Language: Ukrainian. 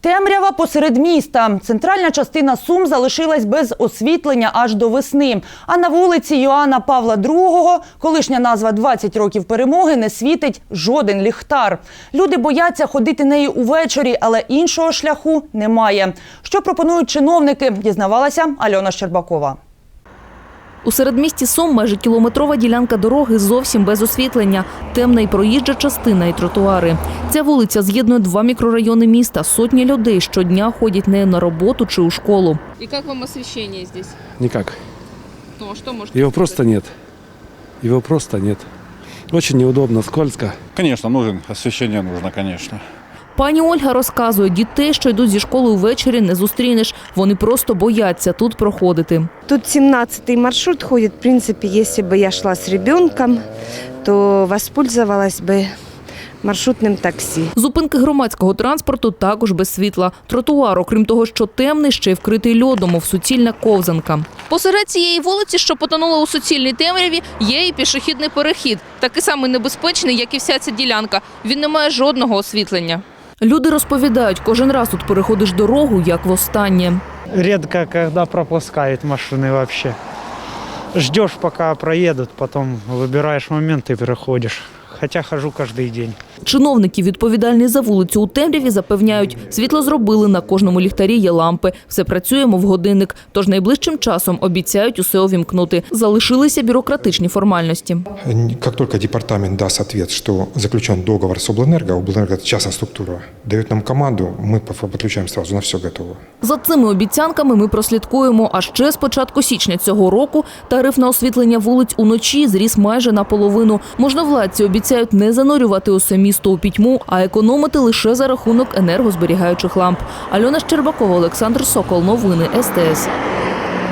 Темрява посеред міста. Центральна частина Сум залишилась без освітлення аж до весни. А на вулиці Йоанна Павла II, колишня назва 20 років перемоги, не світить жоден ліхтар. Люди бояться ходити нею увечері, але іншого шляху немає. Що пропонують чиновники, дізнавалася Альона Щербакова. У середмісті Сум майже кілометрова ділянка дороги зовсім без освітлення, темна і проїжджа частина і тротуари. Ця вулиця з'єднує два мікрорайони міста. Сотні людей щодня ходять нею на роботу чи у школу. И как вам освещение здесь? Никак. Ну, а что может Его просто нет. Его просто нет. Очень неудобно, скользко. Конечно, нужен, освещение нужно, конечно. Пані Ольга розказує, дітей, що йдуть зі школи увечері, не зустрінеш. Вони просто бояться тут проходити. Тут 17-й маршрут ходит. В принципе, если бы я шла с ребенком, то воспользовалась бы маршрутным такси. Зупинки громадського транспорту також без світла. Тротуар, окрім того, що темний, ще й вкритий льодом, мов суцільна ковзанка. Посеред цієї вулиці, що потонула у суцільній темряві, є і пішохідний перехід, такий самий небезпечний, як і вся ця ділянка. Він не має жодного освітлення. Люди розповідають, кожен раз тут переходиш дорогу, як востаннє. Редко когда пропускают машины вообще. Ждешь, пока проедут, потом выбираешь момент и переходишь. Хотя хожу каждый день. Чиновники, відповідальні за вулицю у темряві, запевняють, світло зробили, на кожному ліхтарі є лампи. Все працює, мов годинник. Тож найближчим часом обіцяють усе увімкнути. Залишилися бюрократичні формальності. Как только департамент даст ответ, что заключен договор с Облэнерго, Облэнерго – это частная структура, дает нам команду, мы подключаем сразу, на все готово. За цими обіцянками ми прослідкуємо. А ще з початку січня цього року тариф на освітлення вулиць уночі зріс майже наполовину. Можновладці обіцяють не занурювати усе місто у пітьму, а економити лише за рахунок енергозберігаючих ламп. Альона Щербакова, Олександр Сокол. Новини СТС.